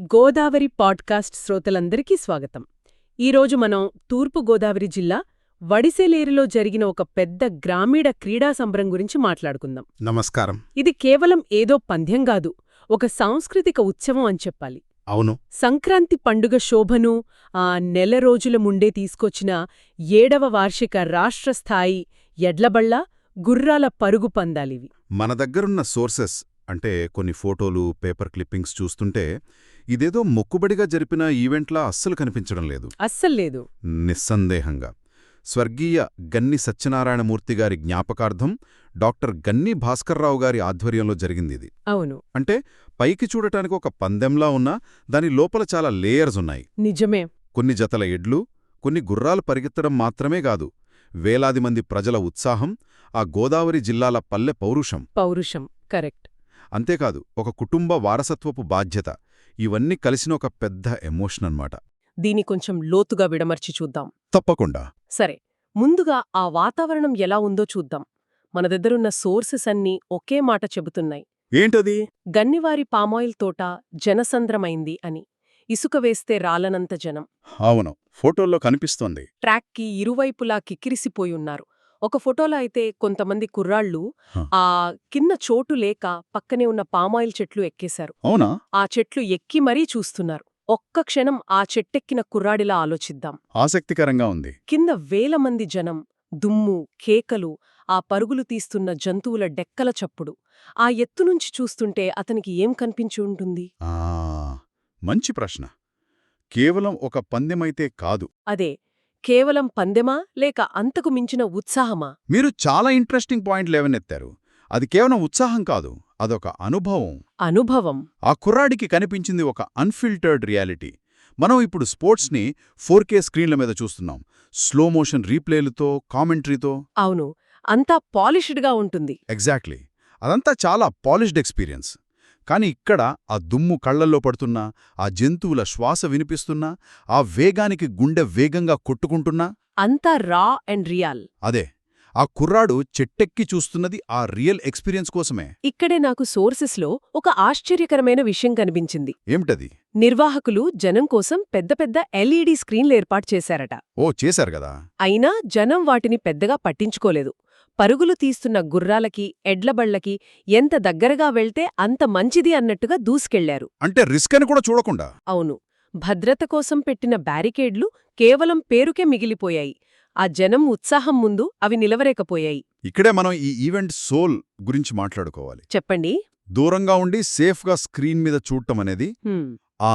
Godavari podcast శ్రోతలందరికీ స్వాగతం. ఈరోజు మనం తూర్పు గోదావరి జిల్లా వడిసెలేరులో జరిగిన ఒక పెద్ద గ్రామీణ క్రీడా సంబరం గురించి మాట్లాడుకుందాం. నమస్కారం. ఇది కేవలం ఏదో పంద్యం కాదు ఒక సాంస్కృతిక ఉత్సవం అని చెప్పాలి. అవును. సంక్రాంతి పండుగ శోభను ఆ నెల రోజుల ముండే తీసుకొచ్చిన ఏడవ వార్షిక రాష్ట్రస్థాయి ఎడ్లబళ్ళ గుర్రాల పరుగు పందాలివి. మన దగ్గరున్న సోర్సెస్ అంటే కొన్ని ఫోటోలు పేపర్ క్లిప్పింగ్స్ చూస్తుంటే ఇదేదో మొక్కుబడిగా జరిపిన ఈవెంట్లా అస్సలు కనిపించడం లేదు. అస్సల్లేదు నిస్సందేహంగా. స్వర్గీయ గన్ని సత్యనారాయణమూర్తి గారి జ్ఞాపకార్థం డాక్టర్ గన్ని భాస్కర్రావు గారి ఆధ్వర్యంలో జరిగిందిది. అవును. అంటే పైకి చూడటానికి ఒక పందెంలా ఉన్నా దాని లోపల చాలా లేయర్స్ ఉన్నాయి. నిజమే. కొన్ని జతల ఎడ్లు కొన్ని గుర్రాలు పరిగెత్తడం మాత్రమే కాదు వేలాది మంది ప్రజల ఉత్సాహం ఆ గోదావరి జిల్లాల పల్లె పౌరుషం. పౌరుషం. కరెక్ట్. అంతేకాదు ఒక కుటుంబ వారసత్వపు బాధ్యత. ఇవన్నీ కలిసిన ఒక పెద్ద ఎమోషన్ అన్నమాట. దీని కొంచెం లోతుగా విడమర్చి చూద్దాం. తప్పకుండా. సరే ముందుగా ఆ వాతావరణం ఎలా ఉందో చూద్దాం. మన దగ్గరున్న సోర్సెస్ అన్నీ ఒకే మాట చెబుతున్నాయి. ఏంటది? గన్నివారి పామాయిల్ తోట జనసంద్రమైంది అని. ఇసుక వేస్తే రాలనంత జనం. అవును ఫోటోల్లో కనిపిస్తోంది. ట్రాక్కి ఇరువైపులా కిక్కిరిసిపోయున్నారు ఒక ఫోటోలో అయితే కొంతమంది కుర్రాళ్ళు. ఆ. కింద చోటు లేక పక్కనే ఉన్న పామాయిల్ చెట్లు ఎక్కేశారు. అవునా? ఆ చెట్లు ఎక్కి మరీ చూస్తున్నారు. ఒక్క క్షణం ఆ చెట్టెక్కిన కుర్రాడిలా ఆలోచిద్దాం. ఆసక్తికరంగా ఉంది. కింద వేల మంది జనం దుమ్ము కేకలు ఆ పరుగులు తీస్తున్న జంతువుల డెక్కల చప్పుడు. ఆ ఎత్తునుంచి చూస్తుంటే అతనికి ఏం కనిపించి ఉంటుంది? ఆ మంచి ప్రశ్న. కేవలం ఒక పందెమైతే కాదు. అదే కేవలం పందెమా లేక అంతకు మించిన ఉత్సాహమా? మీరు చాలా ఇంట్రెస్టింగ్ పాయింట్ లేవనెత్తారు. అది కేవలం ఉత్సాహం కాదు అదొక అనుభవం. అనుభవం. ఆ కుర్రాడికి కనిపించింది ఒక అన్ఫిల్టర్డ్ రియాలిటీ మనం ఇప్పుడు స్పోర్ట్స్ని ఫోర్ కే స్క్రీన్ల మీద చూస్తున్నాం. స్లో మోషన్ రీప్లేలతో కామెంటరీతో. అవును అంతా పాలిష్డ్గా ఉంటుంది. ఎగ్జాక్ట్లీ అదంతా చాలా పాలిష్డ్ ఎక్స్పీరియన్స్. కానీ ఇక్కడ ఆ దుమ్ము కళ్ళల్లో పడుతున్నా ఆ జంతువుల శ్వాస వినిపిస్తున్నా ఆ వేగానికి గుండె వేగంగా కొట్టుకుంటున్నా. అంతా రా అండ్ రియల్. అదే ఆ కుర్రాడు చెట్టెక్కి చూస్తున్నది ఆ రియల్ ఎక్స్పీరియన్స్ కోసమే. ఇక్కడే నాకు సోర్సెస్లో ఒక ఆశ్చర్యకరమైన విషయం కనిపించింది. ఏమిటది? నిర్వాహకులు జనం కోసం పెద్ద పెద్ద ఎల్ఈడీ స్క్రీన్లు ఏర్పాటు చేశారట. ఓ చేశారు కదా. అయినా జనం వాటిని పెద్దగా పట్టించుకోలేదు. పరుగులు తీస్తున్న గుర్రాలకి ఎడ్లబళ్ళకి ఎంత దగ్గరగా వెళ్తే అంత మంచిది అన్నట్టుగా దూసుకెళ్ళారు. అంటే రిస్క్ అని కూడా చూడకుండా? అవును. భద్రత కోసం పెట్టిన బ్యారికేడ్లు కేవలం పేరుకే మిగిలిపోయాయి. ఆ జనం ఉత్సాహం ముందు అవి నిలవరేకపోయాయి. ఇక్కడే మనం ఈ ఈవెంట్ సోల్ గురించి మాట్లాడుకోవాలి. చెప్పండి. దూరంగా ఉండి సేఫ్గా స్క్రీన్ మీద చూడటం అనేది ఆ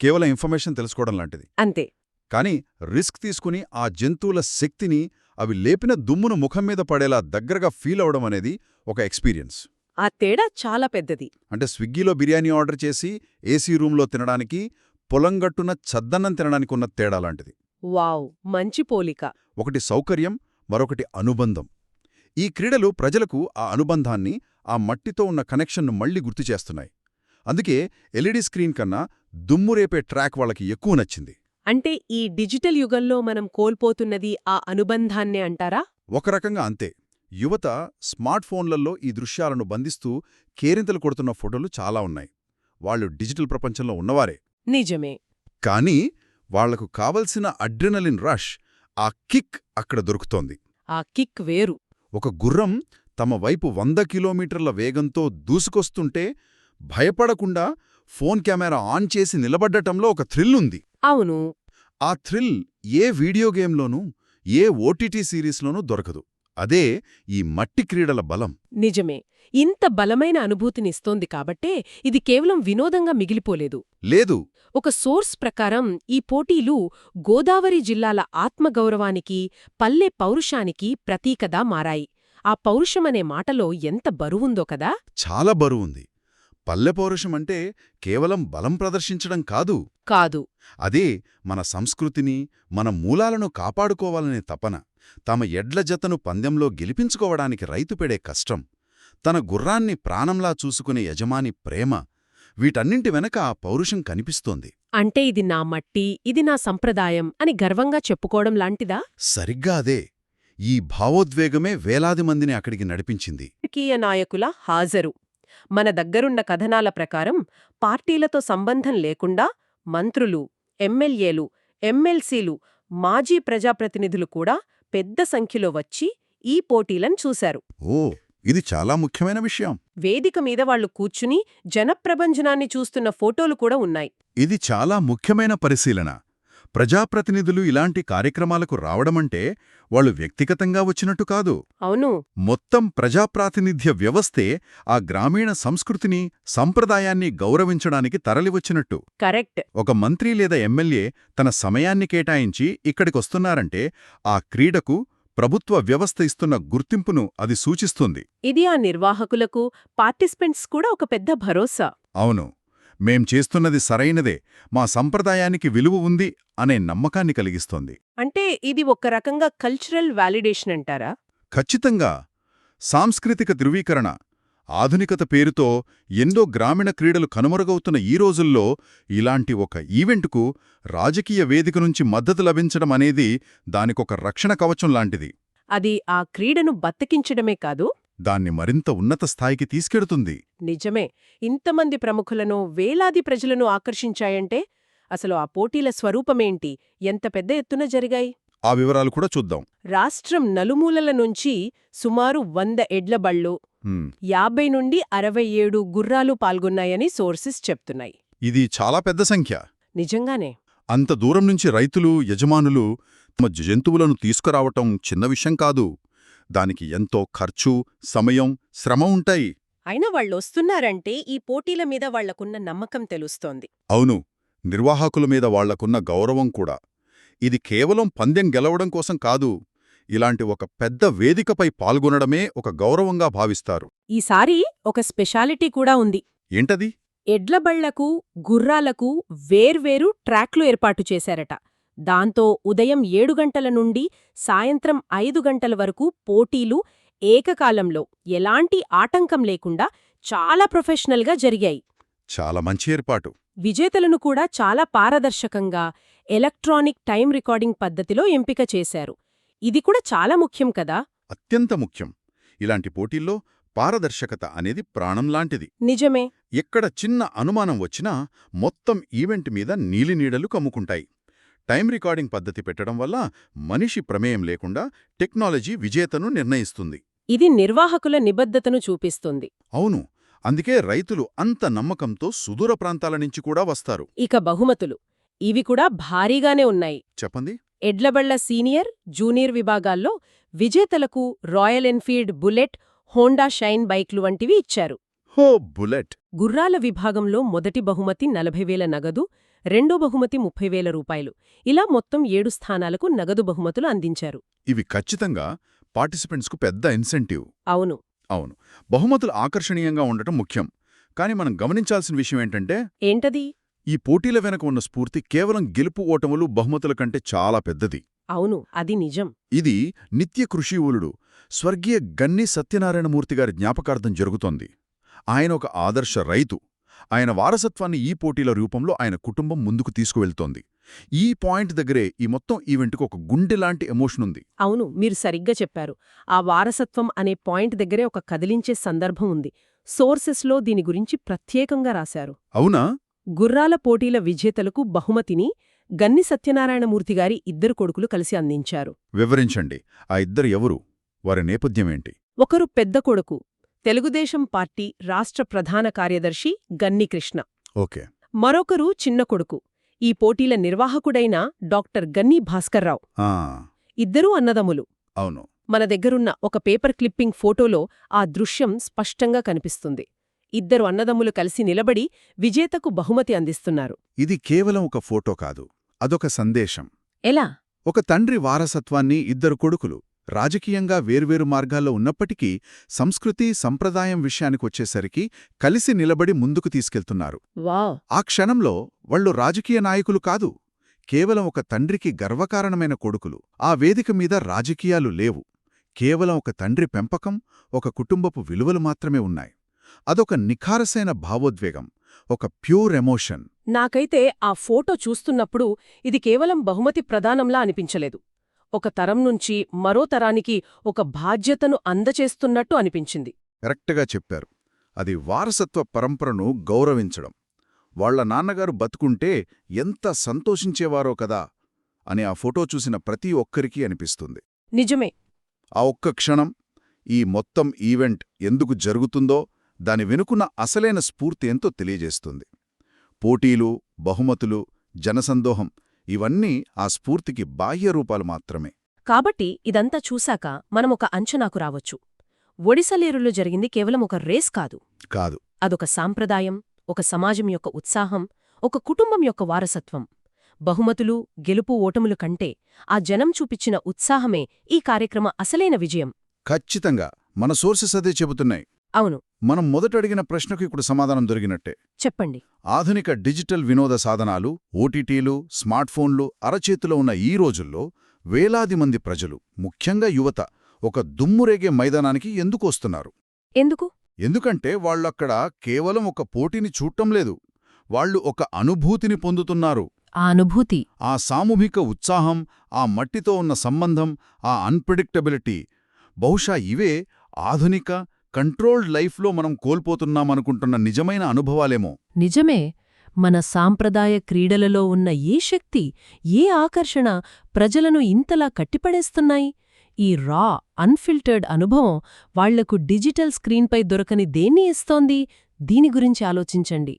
కేవలం ఇన్ఫర్మేషన్ తెలుసుకోవడం లాంటిది. అంతే. కానీ రిస్క్ తీసుకుని ఆ జంతువుల శక్తిని అవి లేపిన దుమ్మును ముఖం మీద పడేలా దగ్గరగా ఫీల్ అవడం అనేది ఒక ఎక్స్పీరియన్స్. ఆ తేడా చాలా పెద్దది. అంటే స్విగ్గీలో బిర్యానీ ఆర్డర్ చేసి ఏసీ రూంలో తినడానికి పొలంగట్టున చద్దన్నం తినడానికి ఉన్న తేడా లాంటిది. వావ్! మంచి పోలిక. ఒకటి సౌకర్యం మరొకటి అనుబంధం. ఈ క్రీడలు ప్రజలకు ఆ అనుబంధాన్ని ఆ మట్టితో ఉన్న కనెక్షన్ను మళ్ళీ గుర్తు చేస్తున్నాయి. అందుకే ఎల్ఈడీ స్క్రీన్ కన్నా దుమ్ము రేపే ట్రాక్ వాళ్ళకి ఎక్కువ నచ్చింది. అంటే ఈ డిజిటల్ యుగంలో మనం కోల్పోతున్నది ఆ అనుబంధాన్నే అంటారా? ఒక రకంగా అంతే. యువత స్మార్ట్ ఫోన్లలో ఈ దృశ్యాలను బంధిస్తూ కేరింతలు కొడుతున్న ఫోటోలు చాలా ఉన్నాయి. వాళ్ళు డిజిటల్ ప్రపంచంలో ఉన్నవారే. నిజమే. కానీ వాళ్ళకు కావలసిన అడ్రినలిన్ రష్ ఆ కిక్ అక్కడ దొరుకుతోంది. ఆ కిక్ వేరు. ఒక గుర్రం తమ వైపు వంద కిలోమీటర్ల వేగంతో దూసుకొస్తుంటే భయపడకుండా ఫోన్ కెమెరా ఆన్ చేసి నిలబడ్డటంలో ఒక థ్రిల్ ఉంది. అవును. ఆ థ్రిల్ ఏ వీడియో గేమ్లోనూ ఏ ఓటీటీ సిరీస్లోనూ దొరకదు. అదే ఈ మట్టి క్రీడల బలం. నిజమే. ఇంత బలమైన అనుభూతినిస్తోంది కాబట్టే ఇది కేవలం వినోదంగా మిగిలిపోలేదు. లేదు. ఒక సోర్స్ ప్రకారం ఈ పోటీలు గోదావరి జిల్లాల ఆత్మగౌరవానికి పల్లె పౌరుషానికి ప్రతీకదా మారాయి. ఆ పౌరుషమనే మాటలో ఎంత బరువుందో కదా? చాలా బరువుంది. పల్లె పౌరుషం అంటే కేవలం బలం ప్రదర్శించడం కాదు. కాదు. అదే మన సంస్కృతిని మన మూలాలను కాపాడుకోవాలనే తపన తమ ఎడ్ల జతను పందెంలో గెలిపించుకోవడానికి రైతు పెడే కష్టం తన గుర్రాన్ని ప్రాణంలా చూసుకునే యజమాని ప్రేమ వీటన్నింటి వెనక ఆ పౌరుషం కనిపిస్తోంది. అంటే ఇది నా మట్టి ఇది నా సంప్రదాయం అని గర్వంగా చెప్పుకోవడం లాంటిదా? సరిగ్గా అదే. ఈ భావోద్వేగమే వేలాది మందిని అక్కడికి నడిపించింది. రాజకీయ నాయకుల హాజరు. మన దగ్గరున్న కథనాల ప్రకారం పార్టీలతో సంబంధం లేకుండా మంత్రులు ఎమ్మెల్యేలు ఎమ్మెల్సీలు మాజీ ప్రజాప్రతినిధులు కూడా పెద్ద సంఖ్యలో వచ్చి ఈ పోటీలను చూశారు. ఓ ఇది చాలా ముఖ్యమైన విషయం. వేదిక మీద వాళ్ళు కూర్చుని జనప్రబంజనాన్ని చూస్తున్న ఫోటోలు కూడా ఉన్నాయి. ఇది చాలా ముఖ్యమైన పరిశీలన. ప్రజాప్రతినిధులు ఇలాంటి కార్యక్రమాలకు రావడమంటే వాళ్ళు వ్యక్తిగతంగా వచ్చినట్టు కాదు. అవును. మొత్తం ప్రజాప్రాతినిధ్య వ్యవస్థే ఆ గ్రామీణ సంస్కృతిని సంప్రదాయాన్ని గౌరవించడానికి తరలివచ్చినట్టు. కరెక్ట్. ఒక మంత్రి లేదా ఎమ్మెల్యే తన సమయాన్ని కేటాయించి ఇక్కడికొస్తున్నారంటే ఆ క్రీడకు ప్రభుత్వ వ్యవస్థ ఇస్తున్న గుర్తింపును అది సూచిస్తుంది. ఇది ఆ నిర్వాహకులకు పార్టిసిపెంట్స్ కూడా ఒక పెద్ద భరోసా. అవును. మేం చేస్తున్నది సరైనదే మా సంప్రదాయానికి విలువ ఉంది అనే నమ్మకాన్ని కలిగిస్తోంది. అంటే ఇది ఒక రకంగా కల్చరల్ వాలిడేషన్ అంటారా? ఖచ్చితంగా. సాంస్కృతిక ధృవీకరణ ఆధునికత పేరుతో ఎన్నో గ్రామీణ క్రీడలు కనుమరుగవుతున్న ఈ రోజుల్లో ఇలాంటి ఒక ఈవెంటుకు రాజకీయ వేదిక నుంచి మద్దతు లభించడం అనేది దానికొక రక్షణ కవచం లాంటిది. అది ఆ క్రీడను బతికించడమే కాదు దాన్ని మరింత ఉన్నత స్థాయికి తీసుకెడుతుంది. నిజమే. ఇంతమంది ప్రముఖులను వేలాది ప్రజలను ఆకర్షించాయంటే అసలు ఆ పోటీల స్వరూపమేంటి? ఎంత పెద్ద ఎత్తున జరిగాయి? ఆ వివరాలు కూడా చూద్దాం. రాష్ట్రం నలుమూలల నుంచి సుమారు వంద ఎడ్లబళ్ళు యాభై నుండి అరవై ఏడు గుర్రాలు పాల్గొన్నాయని సోర్సెస్ చెప్తున్నాయి. ఇది చాలా పెద్ద సంఖ్య. నిజంగానే. అంత దూరం నుంచి రైతులు యజమానులు తమ జంతువులను తీసుకురావటం చిన్న విషయం కాదు. దానికి ఎంతో ఖర్చు సమయం శ్రమ ఉంటాయి. అయినా వాళ్ళొస్తున్నారంటే ఈ పోటీల మీద వాళ్ళకున్న నమ్మకం తెలుస్తోంది. అవును నిర్వాహకుల మీద వాళ్ళకున్న గౌరవం కూడా. ఇది కేవలం పందెం గెలవడం కోసం కాదు ఇలాంటి ఒక పెద్ద వేదికపై పాల్గొనడమే ఒక గౌరవంగా భావిస్తారు. ఈసారి ఒక స్పెషాలిటీ కూడా ఉంది. ఏంటది? ఎడ్లబళ్ళకు గుర్రాలకు వేర్వేరు ట్రాక్లు ఏర్పాటు చేశారట. దాంతో ఉదయం ఏడు గంటల నుండి సాయంత్రం ఐదు గంటల వరకు పోటీలు ఏకకాలంలో ఎలాంటి ఆటంకం లేకుండా చాలా ప్రొఫెషనల్గా జరిగాయి. చాలా మంచి ఏర్పాటు. విజేతలను కూడా చాలా పారదర్శకంగా ఎలక్ట్రానిక్ టైం రికార్డింగ్ పద్ధతిలో ఎంపిక చేశారు. ఇది కూడా చాలా ముఖ్యం కదా? అత్యంత ముఖ్యం. ఇలాంటి పోటీల్లో పారదర్శకత అనేది ప్రాణం లాంటిది. నిజమే. ఎక్కడ చిన్న అనుమానం వచ్చినా మొత్తం ఈవెంట్ మీద నీలినీడలు కమ్ముకుంటాయి. టైం రికార్డింగ్ పద్ధతి పెట్టడం వల్ల మనిషి ప్రమేయం లేకుండా టెక్నాలజీ విజేతను నిర్ణయిస్తుంది. ఇది నిర్వాహకుల నిబద్ధతను చూపిస్తుంది. అవును అందుకే రైతులు అంత నమ్మకంతో సుదూర ప్రాంతాల నుంచి కూడా వస్తారు. ఇక బహుమతులు. ఇవి కూడా భారీగానే ఉన్నాయి. చెప్పండి? ఎడ్లబళ్ళ సీనియర్ జూనియర్ విభాగాల్లో విజేతలకు Royal Enfield bullet Honda Shine బైక్లు వంటివి ఇచ్చారు. హో బుల్లెట్! గుర్రాల విభాగంలో మొదటి బహుమతి నలభై వేల నగదు రెండో బహుమతి ముప్పై వేల రూపాయలు. ఇలా మొత్తం ఏడు స్థానాలకు నగదు బహుమతులు అందించారు. ఇవి ఖచ్చితంగా పార్టిసిపెంట్స్కు పెద్ద ఇన్సెంటివ్. అవును. అవును. బహుమతులు ఆకర్షణీయంగా ఉండటం ముఖ్యం. కానీ మనం గమనించాల్సిన విషయం ఏంటంటే ఏంటది? ఈ పోటీల వెనక ఉన్న స్ఫూర్తి కేవలం గెలుపు ఓటములు బహుమతుల కంటే చాలా పెద్దది. అవును అది నిజం. ఇది నిత్య కృషివూలుడు స్వర్గీయ గన్ని సత్యనారాయణమూర్తి గారి జ్ఞాపకార్థం జరుగుతోంది. ఆయన ఒక ఆదర్శ రైతు. ఆయన వారసత్వాన్ని ఈ పోటీల రూపంలో ఆయన కుటుంబం ముందుకు తీసుకువెళ్తోంది. ఈ పాయింట్ దగ్గరే ఈ మొత్తం ఈవెంట్కు ఒక గుండెలాంటి ఎమోషన్ ఉంది. అవును మీరు సరిగ్గా చెప్పారు. ఆ వారసత్వం అనే పాయింట్ దగ్గరే ఒక కదిలించే సందర్భం ఉంది. సోర్సెస్లో దీని గురించి ప్రత్యేకంగా రాశారు. అవునా? గుర్రాల పోటీల విజేతలకు బహుమతిని గన్ని సత్యనారాయణమూర్తిగారి ఇద్దరు కొడుకులు కలిసి అందించారు. వివరించండి. ఆ ఇద్దరు ఎవరు? వారి నేపథ్యమేంటి ఒకరు పెద్ద కొడుకు తెలుగుదేశం పార్టీ రాష్ట్ర ప్రధాన కార్యదర్శి గన్ని కృష్ణ. ఓకే. మరొకరు చిన్న కొడుకు. ఈ పోటీల నిర్వాహకుడైన డాక్టర్ గన్ని భాస్కర్రావు ఇద్దరూ అన్నదమ్ములు. అవును. మన దగ్గరున్న ఒక పేపర్ క్లిప్పింగ్ ఫోటోలో ఆ దృశ్యం స్పష్టంగా కనిపిస్తుంది. ఇద్దరు అన్నదమ్ములు కలిసి నిలబడి విజేతకు బహుమతి అందిస్తున్నారు. ఇది కేవలం ఒక ఫోటో కాదు. అదొక సందేశం. ఎలా? ఒక తండ్రి వారసత్వాన్ని ఇద్దరు కొడుకులు. రాజకీయంగా వేర్వేరు మార్గాల్లో ఉన్నప్పటికీ సంస్కృతి సంప్రదాయం విషయానికొచ్చేసరికి కలిసి నిలబడి ముందుకు తీసుకెళ్తున్నారు. ఆ క్షణంలో వాళ్ళు రాజకీయ నాయకులు కాదు కేవలం ఒక తండ్రికి గర్వకారణమైన కొడుకులు. ఆ వేదిక మీద రాజకీయాలు లేవు. కేవలం ఒక తండ్రి పెంపకం ఒక కుటుంబపు విలువలు మాత్రమే ఉన్నాయి. అదొక నిఖారసైన భావోద్వేగం ఒక ప్యూర్ ఎమోషన్. నాకైతే ఆ ఫోటో చూస్తున్నప్పుడు ఇది కేవలం బహుమతి ప్రదానంలా అనిపించలేదు. ఒక తరం నుంచి మరో తరానికి ఒక బాధ్యతను అందచేస్తున్నట్టు అనిపించింది. కరెక్ట్గా చెప్పారు. అది వారసత్వ పరంపరను గౌరవించడం. వాళ్ళ నాన్నగారు బతుకుంటే ఎంత సంతోషించేవారో కదా అని ఆ ఫోటో చూసిన ప్రతి ఒక్కరికీ అనిపిస్తుంది. నిజమే. ఆ ఒక్క క్షణం ఈ మొత్తం ఈవెంట్ ఎందుకు జరుగుతుందో దాని వెనుకున్న అసలైన స్ఫూర్తి ఎంతో తెలియజేస్తుంది. పోటీలు బహుమతులు జనసందోహం ఇవన్నీ ఆ స్ఫూర్తికి బాహ్య రూపాలు మాత్రమే. కాబట్టి ఇదంతా చూశాక మనం ఒక అంచనాకు రావచ్చు. ఒడిసలేరులో జరిగింది కేవలం ఒక రేస్ కాదు. కాదు. అదొక సాంప్రదాయం ఒక సమాజం యొక్క ఉత్సాహం ఒక కుటుంబం యొక్క వారసత్వం. బహుమతులు గెలుపు ఓటములు కంటే ఆ జనం చూపిచ్చిన ఉత్సాహమే ఈ కార్యక్రమ అసలైన విజయం. ఖచ్చితంగా. మన సోర్సెస్ అదే చెబుతున్నాయి. అవును. మనం మొదట అడిగిన ప్రశ్నకు ఇప్పుడు సమాధానం దొరికినట్టే. చెప్పండి. ఆధునిక డిజిటల్ వినోద సాధనాలు ఓటీటీలు స్మార్ట్ఫోన్లు అరచేతిలో ఉన్న ఈ రోజుల్లో వేలాది మంది ప్రజలు ముఖ్యంగా యువత ఒక దుమ్మురేగే మైదానానికి ఎందుకు వస్తున్నారు? ఎందుకు? ఎందుకంటే వాళ్ళక్కడ కేవలం ఒక పోటీని చూడటం లేదు. వాళ్ళు ఒక అనుభూతిని పొందుతున్నారు. ఆ అనుభూతి. ఆ సామూహిక ఉత్సాహం ఆ మట్టితో ఉన్న సంబంధం ఆ అన్ప్రిడిక్టబిలిటీ బహుశా ఇవే ఆధునిక కంట్రోల్డ్ లైఫ్లో మనం కోల్పోతున్నామనుకుంటున్న నిజమైన అనుభవాలేమో. నిజమే. మన సాంప్రదాయ క్రీడలలో ఉన్న ఏ శక్తి ఏ ఆకర్షణ ప్రజలను ఇంతలా కట్టిపడేస్తున్నాయి? ఈ రా అన్ఫిల్టర్డ్ అనుభవం వాళ్ళకు డిజిటల్ స్క్రీన్పై దొరకని దేన్ని ఇస్తోంది? దీని గురించి ఆలోచించండి.